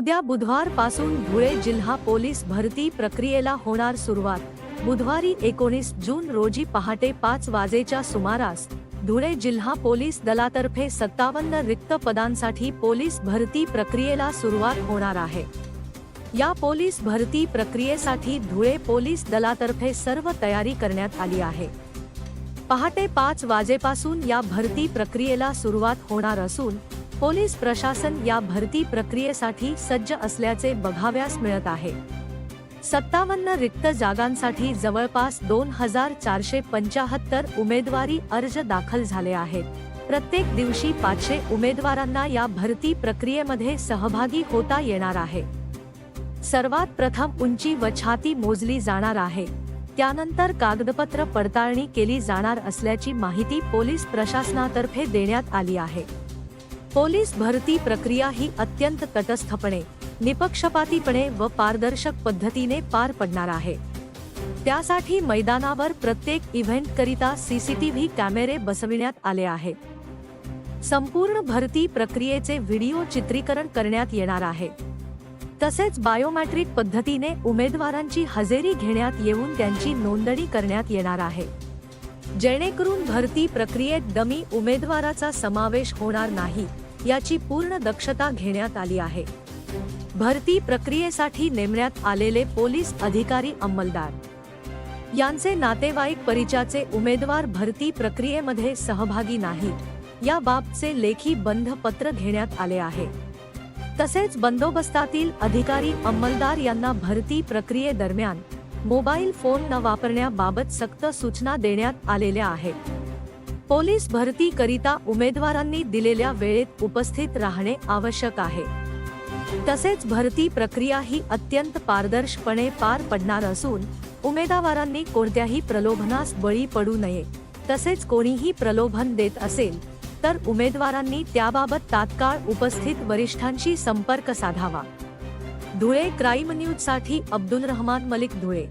उद्या बुधवारपासून धुळे जिल्हा पोलीस भरती प्रक्रियेला होणार सुरुवात. बुधवारी एकोणीस जून रोजी पहाटे पाच वाजेच्या सुमारास धुळे जिल्हा पोलीस दलातर्फे सत्तावन्न रिक्त पदांसाठी पोलीस भरती प्रक्रियेला सुरुवात होणार आहे. या पोलीस भरती प्रक्रियेसाठी धुळे पोलीस दलातर्फे सर्व तयारी करण्यात आली आहे. पहाटे पाच वाजेपासून या भरती प्रक्रियेला सुरुवात होणार असून पोलीस प्रशासन या भरती प्रक्रियेसाठी सज्ज असल्याचे बघाव्यास मिळत आहे. सत्तावन्न रिक्त जागांसाठी जवळपास दोन हजार चारशे पंचाहत्तर उमेदवारी अर्ज दाखल झाले आहेत. प्रत्येक दिवशी पाचशे उमेदवारांना या भरती प्रक्रियेमध्ये सहभागी होता येणार आहे. सर्वात प्रथम उंची व छाती मोजली जाणार आहे. त्यानंतर कागदपत्र पडताळणी केली जाणार असल्याची माहिती पोलीस प्रशासनातर्फे देण्यात आली आहे. पोलीस भरती प्रक्रिया ही अत्यंत तटस्थपणे निपक्षपातीपणे व पारदर्शक पद्धतीने पार पडणार आहे. त्यासाठी मैदानावर प्रत्येक इव्हेंट करिता सीसीटीव्ही कॅमेरे बसविण्यात आले आहे. संपूर्ण भरती प्रक्रियेचे व्हिडिओ चित्रीकरण करण्यात येणार आहे. तसेच बायोमॅट्रिक पद्धतीने उमेदवारांची हजेरी घेण्यात येऊन त्यांची नोंदणी करण्यात येणार आहे. जेणेकरून भरती प्रक्रियेत डमी उमेदवाराचा समावेश होणार नाही. याची पूर्ण दक्षता घेण्यात आली आहे. भरती प्रक्रियेसाठी नेमण्यात आलेले पोलीस अधिकारी अंमलदार. यांचे नातेवाईक परिचयाचे उमेदवार भरती प्रक्रियेमध्ये सहभागी नाहीत. या बाबचे लेखी बंध पत्र घेण्यात आले आहे. तसेच बंदोबस्तातील अधिकारी अंमलदार यांना भरती प्रक्रियेदरम्यान मोबाईल फोन न वापरण्याबाबत सक्त सूचना देण्यात आलेल्या आहेत. पोलीस भरती करिता उमेदवारांनी दिलेल्या वेळेत उपस्थित राहणे आवश्यक आहे. तसेच भरती प्रक्रिया ही अत्यंत पारदर्शपणे पार पडणार असून उमेदवारांनी कोणत्याही प्रलोभनास बळी पडू नये. तसेच कोणीही प्रलोभन देत असेल तर उमेदवारांनी त्याबाबत तात्काळ उपस्थित वरिष्ठांशी संपर्क साधावा. धुळे क्राईम न्यूजसाठी अब्दुल रहमान मलिक धुळे.